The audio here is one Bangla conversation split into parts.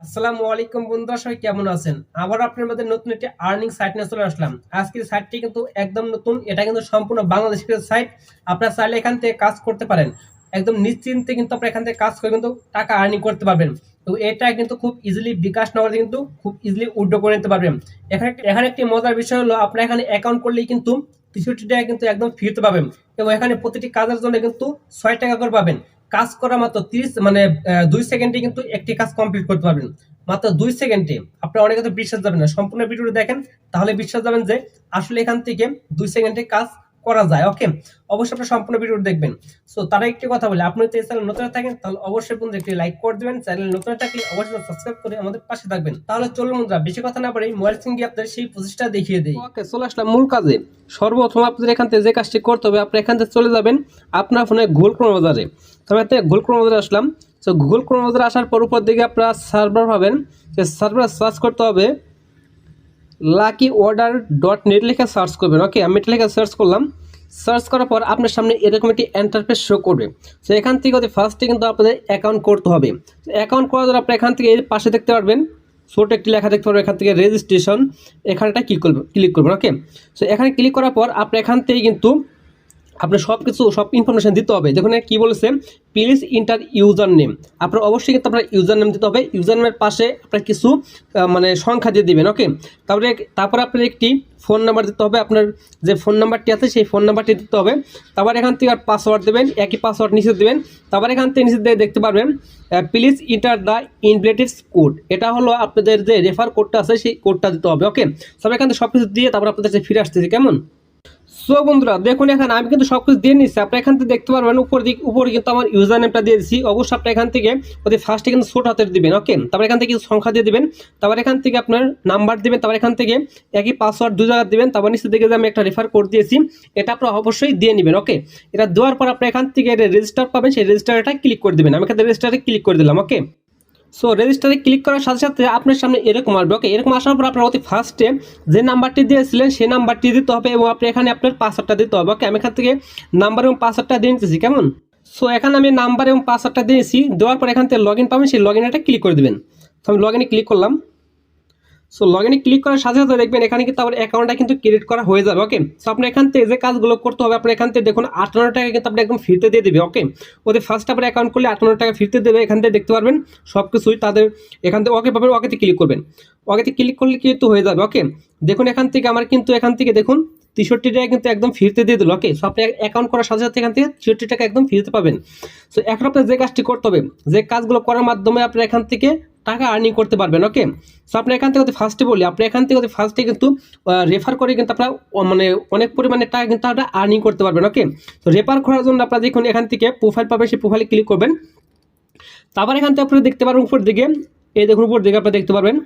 আসসালামু আলাইকুম বন্ধুরা, সবাই কেমন আছেন? আবার আপনার মধ্যে নতুন একটি আর্নিং সাইট নিয়ে চলে আসলাম। আজকের সাইটটি কিন্তু একদম নতুন, এটা কিন্তু সম্পূর্ণ বাংলাদেশের সাইট আপনারা চাইলে এখান থেকে কাজ করতে পারেন। একদম নিশ্চিন্তে কিন্তু আপনারা এখান থেকে কাজ করে কিন্তু টাকা আর্নিং করতে পারবেন। তো এটা কিন্তু খুব ইজিলি বিকাশ নগরে কিন্তু খুব ইজিলি উড্ডো করে নিতে পারবেন। এখানে এখানে একটি মজার বিষয় হলো, আপনারা এখানে অ্যাকাউন্ট করলেই কিন্তু তেষট্টি টাকা কিন্তু একদম ফ্রিতে পাবেন। এবং এখানে প্রতিটি কাজের জন্য কিন্তু ছয় টাকা করে পাবেন। কাজ করা মাত্র তিরিশ মানে দুই সেকেন্ডে কিন্তু একটি কাজ কমপ্লিট করতে পারবেন। মাত্র দুই সেকেন্ডে। আপনার অনেক বিশ্বাস যাবেন না। সম্পূর্ণ ভিডিওটা দেখেন, তাহলে বিশ্বাস যাবেন যে, আসলে এখান থেকে দুই সেকেন্ডে কাজ করা যায় ওকে অবশ্যই আপনার সম্পূর্ণ ভিডিও দেখবেন। সো তারা একটি কথা বলে, আপনি যদি চ্যানেল নতুন থাকেন, তাহলে অবশ্যই বন্ধু একটি লাইক করে দেবেন। চ্যানেল নতুন থাকলে অবশ্যই সাবস্ক্রাইব করে আমাদের পাশে থাকবেন। তাহলে চলুন বন্ধুরা, বেশি কথা না বলে মোবাইল সিঙ্গি আপনাদের সেই প্রসেসটা দেখিয়ে দিই। ওকে চলে আসলাম মূল কাজে। সর্বপ্রথম আপনাদের এখান থেকে যে কাজটি করতে হবে, আপনি এখান থেকে চলে যাবেন আপনার ফোনে গুগল ক্রোম বাজারে তবে এতে গুগল ক্রোম বাজারে আসলাম। তো গুগল ক্রোম বাজারে আসার পর উপর দিকে আপনারা সার্ভার পাবেন সার্ভার সার্চ করতে হবে। লাকি অর্ডার ডট নেট লেখা সার্চ করবেন। ওকে আমি এটা লেখা সার্চ করলাম। সার্চ করার পর আপনার সামনে এরকম একটি এন্টারপ্রেস শো করবে। তো এখান থেকে ওদের ফার্স্টে কিন্তু আপনাদের অ্যাকাউন্ট করতে হবে। অ্যাকাউন্ট করার জন্য এখান থেকে এর পাশে দেখতে পারবেন। ছোট একটি লেখা দেখতে পারবেন এখান থেকে রেজিস্ট্রেশন এখানটা ক্লিক করবেন ক্লিক করবেন। ওকে সো এখানে ক্লিক করার পর আপনি এখান থেকে কিন্তু আপনার সব কিছু সব ইনফরমেশন দিতে হবে। দেখুন কি বলেছে? প্লিজ ইন্টার ইউজার নেম আপনার অবশ্যই কিন্তু আপনার ইউজার নেম দিতে হবে। ইউজার নেমের পাশে আপনার কিছু মানে সংখ্যা দিয়ে দেবেন ওকে তারপরে তারপরে আপনার একটি ফোন নাম্বার দিতে হবে। আপনার যে ফোন নাম্বারটি আছে, সেই ফোন নাম্বারটি দিতে হবে। তারপর এখান থেকে আর পাসওয়ার্ড দেবেন, একই পাসওয়ার্ড নিচে দেবেন। তারপর এখান থেকে নিচে দিয়ে দেখতে পারবেন please enter the invitation code এটা হলো আপনাদের যে রেফার কোডটা আছে, সেই কোডটা দিতে হবে ওকে সব এখান থেকে সব কিছু দিয়ে তারপর আপনাদের ফিরে আসতেছে, কেমন? সো বন্ধুরা, দেখুন এখানে আমি কিন্তু সব কিছু দিয়ে নিচ্ছি আপনি এখান থেকে দেখতে পারবেন, উপর দিক উপরে কিন্তু আমার ইউজার নেমটা দিয়ে দিচ্ছি অবশ্যই আপনি এখান থেকে ওদের ফার্স্টে কিন্তু ছোট হাতের দিবেন ওকে তারপর এখান থেকে সংখ্যা দিয়ে দিবেন। তারপর এখান থেকে আপনার নাম্বার দিবেন, তারপর এখান থেকে একই পাসওয়ার্ড দু জায়গা দিবেন। তারপর নিচে দেখে যে আমি একটা রেফার কোড দিয়েছি, এটা আপনার অবশ্যই দিয়ে নেবেন ওকে এটা দেওয়ার পর আপনি এখান থেকে রেজিস্টার পাবেন, সেই রেজিস্টারটা ক্লিক করে দিবেন। আমি এখানে রেজিস্টারে ক্লিক করে দিলাম ওকে সো রেজিস্টারে ক্লিক করার সাথে সাথে আপনার সামনে এরকম আসবে। ওকে এরকম আসার পর আপনার অতি ফার্স্টে যে নাম্বারটি দিয়েছিলেন, সেই নাম্বারটি দিতে হবে এবং আপনি এখানে আপনার পাসওয়ার্ডটা দিতে হবে। ওকে আমি এখান থেকে নাম্বার এবং পাসওয়ার্ডটা দিয়ে নিতেছি, কেমন? সো এখানে আমি নাম্বার এবং পাসওয়ার্ডটা দিয়েছি। দেওয়ার পর এখান থেকে লগ ইন পাবেন, সেই লগ ইন ক্লিক করে দেবেন। তো আমি লগ ইনে ক্লিক করলাম। সো লগ ইনে ক্লিক করার সাথে সাথে দেখবেন এখানে কিন্তু আমার অ্যাকাউন্টটা কিন্তু ক্রিয়েট করা হয়ে যাবে ওকে সো আপনি এখান থেকে যে কাজগুলো করতে হবে, আপনার এখান থেকে দেখুন আটান্ন টাকা কিন্তু আপনি একদম ফিরতে দিয়ে দেবে ওকে ওদের ফার্স্ট আপনার অ্যাকাউন্ট করলে আটান্ন টাকা ফিরতে দেবে, এখান থেকে দেখতে পারবেন সব কিছুই তাদের এখান থেকে ওকে পাবেন ওকেতে ক্লিক করবেন। ওকেতে ক্লিক করলে কিন্তু হয়ে যাবে ওকে দেখুন এখান থেকে আমার কিন্তু এখান থেকে দেখুন তেষট্টি টাকা কিন্তু একদম ফিরতে দিয়ে দিল ওকে সো আপনি অ্যাকাউন্ট করার সাথে সাথে এখান থেকে তেষট্টি টাকা একদম ফিরতে পাবেন। সো এখন আপনার যে কাজটি করতে হবে, যে কাজগুলো করার মাধ্যমে আপনি এখান থেকে টাকা আর্নিং করতে পারবেন ওকে সো আপনি এখান থেকে ফার্স্টে বলি, আপনি এখান থেকে ফার্স্টে কিন্তু রেফার করে কিন্তু আপনার মানে অনেক পরিমাণে টাকা কিন্তু আপনারা আর্নিং করতে পারবেন ওকে তো রেফার করার জন্য আপনারা দেখুন এখান থেকে প্রোফাইল পাবেন, সেই প্রোফাইলে ক্লিক করবেন। তারপর এখান থেকে আপনারা দেখতে পারবেন উপর দিকে, এই দেখুন উপর দিকে আপনারা দেখতে পারবেন।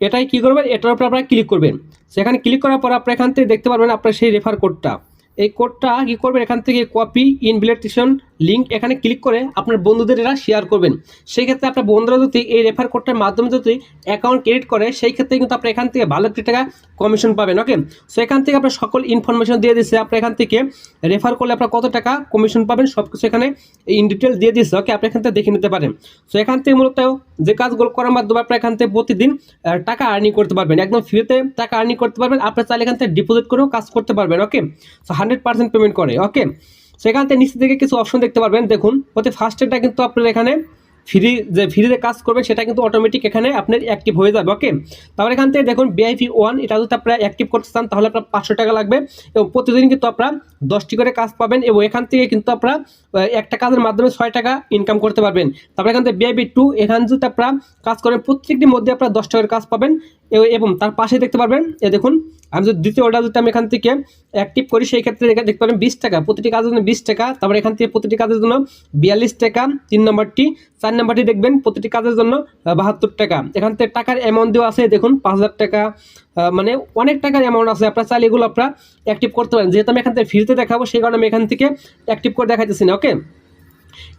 এটাই কি করবেন? এটার উপর আপনারা ক্লিক করবেন। সেখানে ক্লিক করার পর আপনারা এখান থেকে দেখতে পারবেন আপনার সেই রেফার কোডটা এই কোডটা কী করবেন? এখান থেকে কপি ইনভিটেশন লিঙ্ক এখানে ক্লিক করে আপনার বন্ধুদের এরা শেয়ার করবেন। সেই ক্ষেত্রে আপনার বন্ধুরা যদি এই রেফার কোডটার মাধ্যমে যদি অ্যাকাউন্ট ক্রিয়েট করে, সেই ক্ষেত্রে কিন্তু আপনি এখান থেকে ভালো একটি টাকা কমিশন পাবেন ওকে সো এখান থেকে আপনার সকল ইনফরমেশন দিয়ে দিচ্ছে আপনি এখান থেকে রেফার করলে আপনার কত টাকা কমিশন পাবেন সব কিছু এখানে ইন ডিটেল দিয়ে দিচ্ছে ওকে আপনি এখান থেকে দেখে নিতে পারেন। সো এখান থেকে মূলত যে কাজগুলো করার মাধ্যমে আপনি এখান থেকে প্রতিদিন টাকা আর্নিং করতে পারবেন। একদম ফ্রিতে টাকা আর্নিং করতে পারবেন। আপনি চাইলে এখান থেকে ডিপোজিট করেও কাজ করতে পারবেন ওকে সো হান্ড্রেড পেমেন্ট করে ওকে সেখান থেকে নিচে থেকে কিছু অপশন দেখতে পারবেন। দেখুন ওতে ফার্স্টেরটা কিন্তু আপনার এখানে ফ্রি যে ফ্রিতে কাজ করবেন সেটা কিন্তু অটোমেটিক এখানে আপনার অ্যাক্টিভ হয়ে যাবে ওকে তারপর এখান থেকে দেখুন বিআইপি ওয়ান এটা যদি আপনারা অ্যাক্টিভ করতে চান, তাহলে আপনার পাঁচশো টাকা লাগবে এবং প্রতিদিন কিন্তু আপনারা দশটি করে কাজ পাবেন এবং এখান থেকে কিন্তু আপনারা একটা কাজের মাধ্যমে ছয় টাকা ইনকাম করতে পারবেন। তারপর এখান থেকে বিআইপি টু এখান যদি আপনারা কাজ করেন, প্রত্যেকটির মধ্যে আপনারা দশ টাকার কাজ পাবেন এবং তার পাশে দেখতে পারবেন, এ দেখুন, আমি যদি দ্বিতীয় অর্ডার যদি আমি এখান থেকে অ্যাক্টিভ করি, সেই ক্ষেত্রে দেখতে পারেন বিশ টাকা, প্রতিটি কাজের জন্য বিশ টাকা, তারপর এখান থেকে প্রতিটি কাজের জন্য বিয়াল্লিশ টাকা, তিন নম্বরটি, চার নম্বরটি দেখবেন, প্রতিটি কাজের জন্য বাহাত্তর টাকা। এখান থেকে টাকার অ্যামাউন্ট দেওয়া আছে, দেখুন, পাঁচ হাজার টাকা মানে অনেক টাকার অ্যামাউন্ট আছে, আপনার চাইলে এগুলো আপনারা অ্যাক্টিভ করতে পারেন। যেহেতু আমি এখান থেকে ফ্রিতে দেখাবো, সেই কারণে আমি এখান থেকে অ্যাক্টিভ করে দেখাইতেছি না ওকে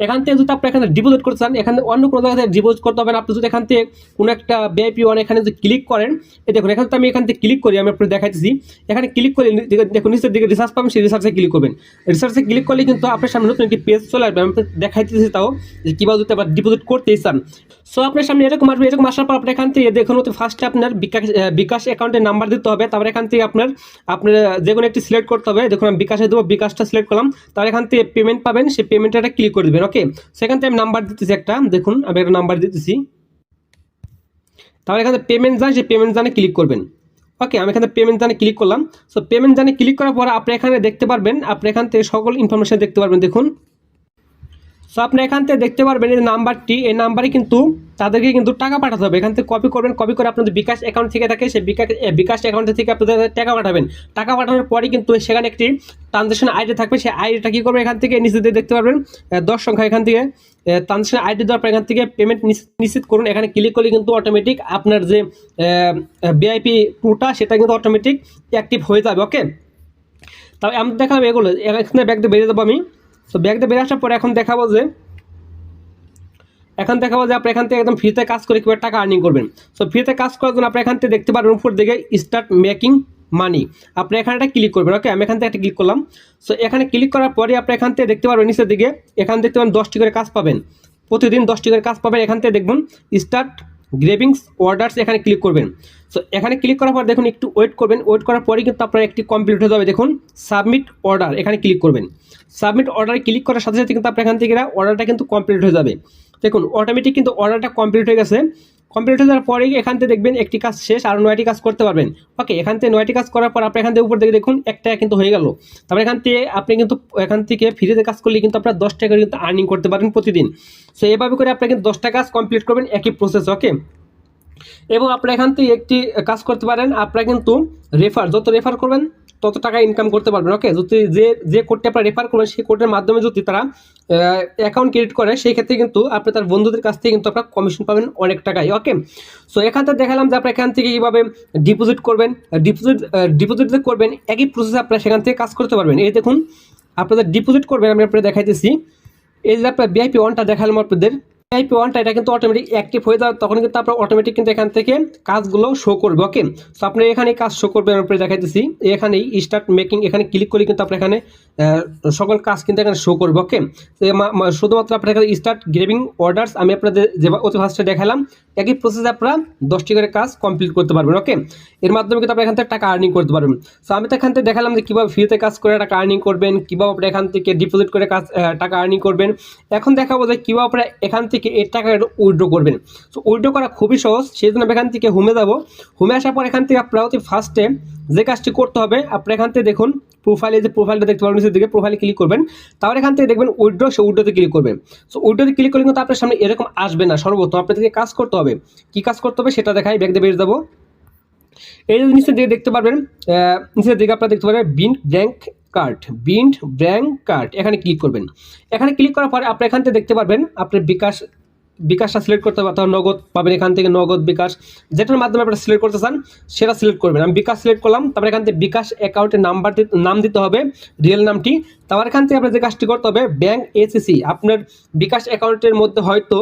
এখান থেকে যদি আপনি এখানে ডিপোজিট করতে চান, এখানে অন্য কোনো জায়গায় ডিপোজিট করতে হবে না, আপনি যদি এখান থেকে কোনো একটা বিআইপি ওয়ান এখানে যদি ক্লিক করেন, এই দেখুন, এখানে তো আমি এখান থেকে ক্লিক করি, আমি আপনাকে দেখাইতেছি। এখানে ক্লিক করে দেখুন, নিচের দিকে রিসার্চ পাবেন, সেই রিসার্চে ক্লিক করবেন। রিসার্চে ক্লিক করলে কিন্তু আপনার সামনে নতুন একটি পেজ চলে আসবে। আমি দেখাইতেছি তাও, যে কীভাবে যদি আবার ডিপোজিট করতে চান। সো আপনার সামনে এরকম আসবে, এরকম আসার পর আপনি এখান থেকে দেখুন হচ্ছে ফার্স্টে আপনার বিকাশ বিকাশ অ্যাকাউন্টের নাম্বার দিতে হবে। তারপর এখান থেকে আপনার আপনার, যে কোনো একটি সিলেক্ট করতে হবে। দেখুন, আমি বিকাশে দেবো, বিকাশটা সিলেক্ট করলাম। তারপর এখান থেকে পেমেন্ট পাবেন। সেই পেমেন্টটা ক্লিক করে দেবেন ওকে সেখান থেকে আমি নাম্বার দিতেছি একটা, দেখুন, আমি একটা নাম্বার দিতেছি। তারপর এখানে পেমেন্ট জান, সেই পেমেন্ট জানে ক্লিক করবেন। ওকে আমি এখানে পেমেন্ট জানে ক্লিক করলাম। সো পেমেন্ট জানে ক্লিক করার পর আপনি এখানে দেখতে পারবেন, আপনি এখান থেকে সকল ইনফরমেশান দেখতে পারবেন, দেখুন। সো আপনি এখান থেকে দেখতে পারবেন এই নাম্বারটি। এই নাম্বারে কিন্তু তাদেরকে কিন্তু টাকা পাঠাতে হবে। এখান থেকে কপি করবেন কপি করে আপনাদের বিকাশ অ্যাকাউন্ট থেকে থাকে, সেই বিকাশ বিকাশ অ্যাকাউন্ট থেকে আপনাদের টাকা পাঠাবেন। টাকা পাঠানোর পরে কিন্তু সেখানে একটি ট্রানজেকশন আইডি থাকবে। সেই আইডিটা কী করবে? এখান থেকে দিয়ে দেখতে পারবেন দশ সংখ্যা এখান থেকে ট্রানজেকশন আইডি দেওয়ার পর এখান থেকে পেমেন্ট নিশ্চিত করুন। এখানে ক্লিক করলে কিন্তু অটোমেটিক আপনার যে বিআইপি টুটা সেটা কিন্তু অটোমেটিক অ্যাক্টিভ হয়ে যাবে ওকে তবে আমি দেখাবো এগুলো। এখানে ব্যাগ বেরিয়ে দেবো আমি। তো ব্যাগ দিয়ে বেরিয়ে আসার পরে এখন দেখাবো যে, এখন দেখাবো যে আপনি এখান থেকে একদম ফ্রিতে কাজ করে কীভাবে টাকা আর্নিং করবেন। সো ফ্রিতে কাজ করার জন্য আপনি এখান থেকে দেখতে পারবেন উপর দিকে স্টার্ট মেকিং মানি আপনি এখানে একটা ক্লিক করবেন ওকে আমি এখান থেকে একটা ক্লিক করলাম। সো এখানে ক্লিক করার পরে আপনি এখান থেকে দেখতে পারবেন নিচের দিকে, এখান দেখতে পাবেন দশটি করে কাজ পাবেন। প্রতিদিন দশটি করে কাজ পাবেন, এখান থেকে দেখবেন স্টার্ট গ্রেভিংস অর্ডার্স এখানে ক্লিক করবেন। সো এখানে ক্লিক করার পর দেখুন একটু ওয়েট করবেন। ওয়েট করার পরে কিন্তু আপনার একটি কমপ্লিট হয়ে যাবে। দেখুন সাবমিট অর্ডার এখানে ক্লিক করবেন। সাবমিট অর্ডারে ক্লিক করার সাথে সাথে কিন্তু আপনার এখান থেকে অর্ডারটা কিন্তু কমপ্লিট হয়ে যাবে। দেখুন অটোমেটিক কিন্তু অর্ডারটা কমপ্লিট হয়ে গেছে। কমপ্লিট হয়ে যাওয়ার পরেই এখান থেকে দেখবেন একটি কাজ শেষ, আর নয়টি কাজ করতে পারবেন। ওকে, এখান থেকে নয়টি কাজ করার পর আপনি এখান থেকে উপর থেকে দেখুন, একটা কিন্তু হয়ে গেল। তারপর এখান থেকে আপনি কিন্তু এখান থেকে ফ্রিতে কাজ করলে কিন্তু আপনার দশ টাকা কিন্তু আর্নিং করতে পারেন প্রতিদিন। সো এভাবে করে আপনি কিন্তু দশটা কাজ কমপ্লিট করবেন একই প্রসেস ওকে এবং আপনারা এখান থেকে একটি কাজ করতে পারেন, আপনারা কিন্তু রেফার যত রেফার করবেন তত টাকা ইনকাম করতে পারবেন ওকে যদি যে যে কোডটি আপনারা রেফার করবেন, সেই কোডের মাধ্যমে যদি তারা অ্যাকাউন্ট ক্রিয়েট করে, সেই ক্ষেত্রে কিন্তু আপনি তার বন্ধুদের কাছ থেকে কিন্তু আপনারা কমিশন পাবেন অনেক টাকাই ওকে সো এখান থেকে দেখালাম যে আপনারা এখান থেকে কীভাবে ডিপোজিট করবেন ডিপোজিট ডিপোজিট করবেন, একই প্রসেসে আপনারা সেখান থেকে কাজ করতে পারবেন। এই দেখুন, আপনাদের ডিপোজিট করবেন, আমি আপনাদের দেখাইতেছি। এই যে আপনার বিআইপি ওয়ানটা দেখালাম আপনাদের। বিআইপি ওয়ানটা এটা কিন্তু অটোমেটিক অ্যাক্টিভ হয়ে যাবে তখন কিন্তু আপনার অটোমেটিক কিন্তু এখান থেকে কাজগুলো শো করবে ওকে তো আপনি এখানে কাজ শো করবে আপনাদের দেখাইতেছি। এখানেই স্টার্ট মেকিং এখানে ক্লিক করলে কিন্তু আপনার এখানে সকল কাজ কিন্তু এখানে শো করবে ওকে শুধুমাত্র আপনার এখানে স্টার্ট গ্রেভিং অর্ডার্স আমি আপনাদের যে অতি ফার্স্টে দেখালাম, একই প্রসেসে আপনারা দশটি করে কাজ কমপ্লিট করতে পারবেন ওকে এর মাধ্যমে কিন্তু আপনি এখান থেকে টাকা আর্নিং করতে পারবেন। সো আমি তো এখান থেকে দেখালাম যে কীভাবে ফ্রিতে কাজ করে টাকা আর্নিং করবেন, কীভাবে আপনি এখান থেকে ডিপোজিট করে কাজ টাকা আর্নিং করবেন। এখন দেখাবো যে কীভাবে আপনারা এখান থেকে এর টাকা উইড্রো করবেন। সো উইড্রো করা খুবই সহজ সেই জন্য এখান থেকে হোমে যাব। হোমে আসার পর এখান থেকে আপনারা অতি ফার্স্টে যে কাজটি করতে হবে আপনি এখান থেকে দেখুন প্রোফাইলে যে প্রোফাইলটা দেখতে পাবেন নিচের দিকে প্রোফাইলে ক্লিক করবেন। তারপর এখান থেকে দেখবেন উইড্রো সে উইড্রোতে ক্লিক করবেন। সো উইড্রোতে ক্লিক করলে কিন্তু আপনার সামনে এরকম আসবে না, সর্বপ্রথম আপনাদেরকে কাজ করতে হবে। কি কাজ করতে হবে সেটা দেখাই ব্যাগ দিয়ে বেরিয়ে যাব। এই যে নিচের দিকে দেখতে পারবেন নিচের দিকে আপনারা দেখতে পারবেন bind bank card bind bank card এখানে ক্লিক করবেন। এখানে ক্লিক করার পরে আপনি এখান থেকে দেখতে পারবেন, আপনার বিকাশ বিকাশটা সিলেক্ট করতে হবে অথবা নগদ পাবেন এখান থেকে নগদ বিকাশ। যেটার মাধ্যমে আপনারা সিলেক্ট করতে চান, সেটা সিলেক্ট করবেন। আমি বিকাশ সিলেক্ট করলাম, তারপরে এখান থেকে বিকাশ অ্যাকাউন্টের নাম্বার নাম দিতে হবে রিয়েল নামটি। তারপর এখান থেকে আপনার যে কাজটি করতে হবে। ব্যাংক এসিসি আপনার বিকাশ অ্যাকাউন্টের মধ্যে হয়তো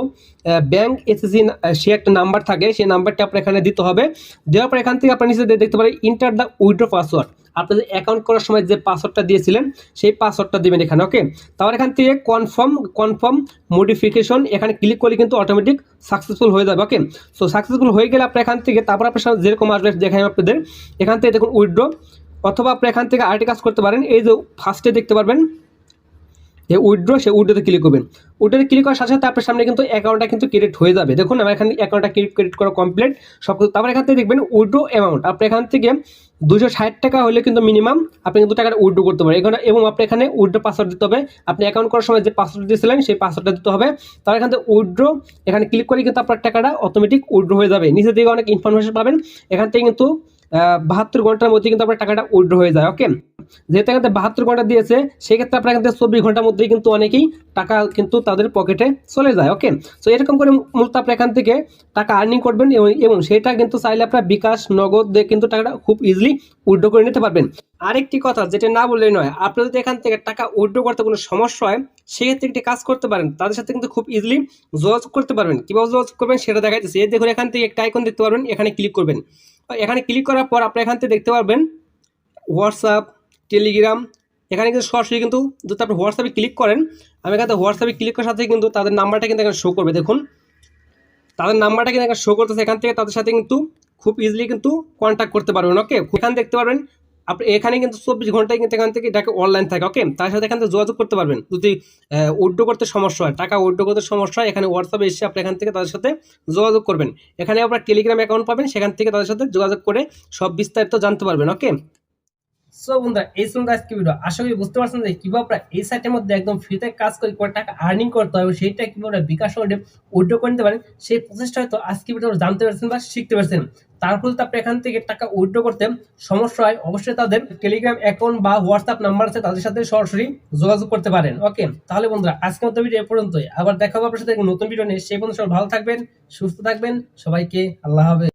ব্যাংক এসিসি সে একটা নাম্বার থাকে, সেই নাম্বারটা আপনার এখানে দিতে হবে। দেওয়ার পর এখান থেকে আপনার নিচে দেখতে পারেন ইন্টার দ্য উইড্রো পাসওয়ার্ড আপনাদের অ্যাকাউন্ট করার সময় যে পাসওয়ার্ডটা দিয়েছিলেন, সেই পাসওয়ার্ডটা দেবেন এখানে ওকে তারপর এখান থেকে কনফার্ম কনফার্ম মডিফিকেশন এখানে ক্লিক করলে কিন্তু অটোমেটিক সাকসেসফুল হয়ে যাবে ওকে সো সাকসেসফুল হয়ে গেলে আপনার এখান থেকে, তারপর আপনার যেরকম আসবে, দেখাই আপনাদের। এখান থেকে দেখুন উইড্রো অথবা আপনি এখান থেকে আরেকটি কাজ করতে পারেন। এই যে ফার্স্টে দেখতে পারবেন যে উইড্রো সে উইড্রোতে ক্লিক করবেন। উইড্রোতে ক্লিক করার সাথে সাথে আপনার সামনে কিন্তু অ্যাকাউন্টটা কিন্তু ক্রিয়েট হয়ে যাবে। দেখুন, আমার এখানে অ্যাকাউন্টটা ক্রিয়েট করা কমপ্লিট সব তারপর এখান থেকে দেখবেন উইড্রো অ্যামাউন্ট আপনি এখান থেকে দুশো ষাট টাকা হলে কিন্তু মিনিমাম আপনি কিন্তু টাকাটা উইড্রো করতে পারেন। এখানে এবং আপনি এখানে উইড্রো পাসওয়ার্ড দিতে হবে। আপনি অ্যাকাউন্ট করার সময় যে পাসওয়ার্ড দিয়েছিলেন, সেই পাসওয়ার্ডটা দিতে হবে। তারপর এখান থেকে উইড্রো এখানে ক্লিক করে কিন্তু আপনার টাকাটা অটোমেটিক উইড্রো হয়ে যাবে। নিচের দিকে অনেক ইনফরমেশন পাবেন। এখান থেকে কিন্তু বাহাত্তর ঘণ্টার মধ্যে কিন্তু আপনার টাকাটা উইড্রো হয়ে যায় ওকে যেহেতু এখানে বাহাত্তর ঘণ্টা দিয়েছে, সেক্ষেত্রে আপনার এখান থেকে চব্বিশ ঘণ্টার মধ্যেই কিন্তু অনেকেই টাকা কিন্তু তাদের পকেটে চলে যায় ওকে তো এরকম করে মূলত আপনি এখান থেকে টাকা আর্নিং করবেন এবং- সেটা কিন্তু চাইলে আপনার বিকাশ, নগদ দিয়ে কিন্তু টাকাটা খুব ইজিলি উইড্রো করে নিতে পারবেন। আরেকটি কথা যেটা না বললেই নয় আপনার যদি এখান থেকে টাকা উইড্রো করতে কোনো সমস্যা হয়, সেক্ষেত্রে একটি কাজ করতে পারেন, তাদের সাথে কিন্তু খুব ইজিলি যোগাযোগ করতে পারবেন। কীভাবে যোগাযোগ করবেন সেটা দেখাইতেছে। এই দেখুন, এখান থেকে একটা আইকন দেখতে পারবেন, এখানে ক্লিক করবেন। এখানে ক্লিক করার পর আপনি এখান থেকে দেখতে পারবেন হোয়াটসঅ্যাপ টেলিগ্রাম, এখানে কিন্তু সরাসরি কিন্তু যদি আপনি হোয়াটসঅ্যাপে ক্লিক করেন, আমি এখানে হোয়াটসঅ্যাপে ক্লিক করার সাথে কিন্তু তাদের নাম্বারটা কিন্তু এখানে শো করবে। দেখুন, তাদের নাম্বারটা কিন্তু এখানে শো করতেছে, এখান থেকে তাদের সাথে কিন্তু খুব ইজিলি কিন্তু কন্ট্যাক্ট করতে পারবেন ওকে এখানে দেখতে পারবেন, আপনি এখানে কিন্তু চব্বিশ ঘন্টায় কিন্তু এখান থেকে এটাকে অনলাইন থাকে ওকে তার সাথে এখান থেকে যোগাযোগ করতে পারবেন। যদি উইড্রো করতে সমস্যা হয়, টাকা উইড্রো করতে সমস্যা হয়, এখানে হোয়াটসঅ্যাপে এসে আপনি এখান থেকে তাদের সাথে যোগাযোগ করবেন। এখানে আপনার টেলিগ্রাম অ্যাকাউন্ট পাবেন, সেখান থেকে তাদের সাথে যোগাযোগ করে সব বিস্তারিত জানতে পারবেন ওকে সো বন্ধুরা, এই ছিল আজকে ভিডিও আশা করি বুঝতে পারছেন যে কীভাবে আপনারা এই সাইটের মধ্যে একদম ফ্রিতে কাজ করে করে টাকা আর্নিং করতে এবং সেইটা কীভাবে বিকাশ করে উইড্রো করে নিতে পারেন, সেই প্রসেসটা হয়তো আজকে ভিডিও জানতে পারছেন বা শিখতে পারছেন। তারপর যদি আপনি এখান থেকে টাকা উইড্রো করতে সমস্যা হয়, অবশ্যই তাদের টেলিগ্রাম অ্যাকাউন্ট বা হোয়াটসঅ্যাপ নাম্বার আছে, তাদের সাথে সরাসরি যোগাযোগ করতে পারেন। ওকে তাহলে বন্ধুরা, আজকের মতো ভিডিও এ পর্যন্তই। আবার দেখা হবে আপনার সাথে নতুন ভিডিও নিয়ে। সেই পর্যন্ত সবাই ভালো থাকবেন, সুস্থ থাকবেন। সবাইকে আল্লাহ হাফেজ।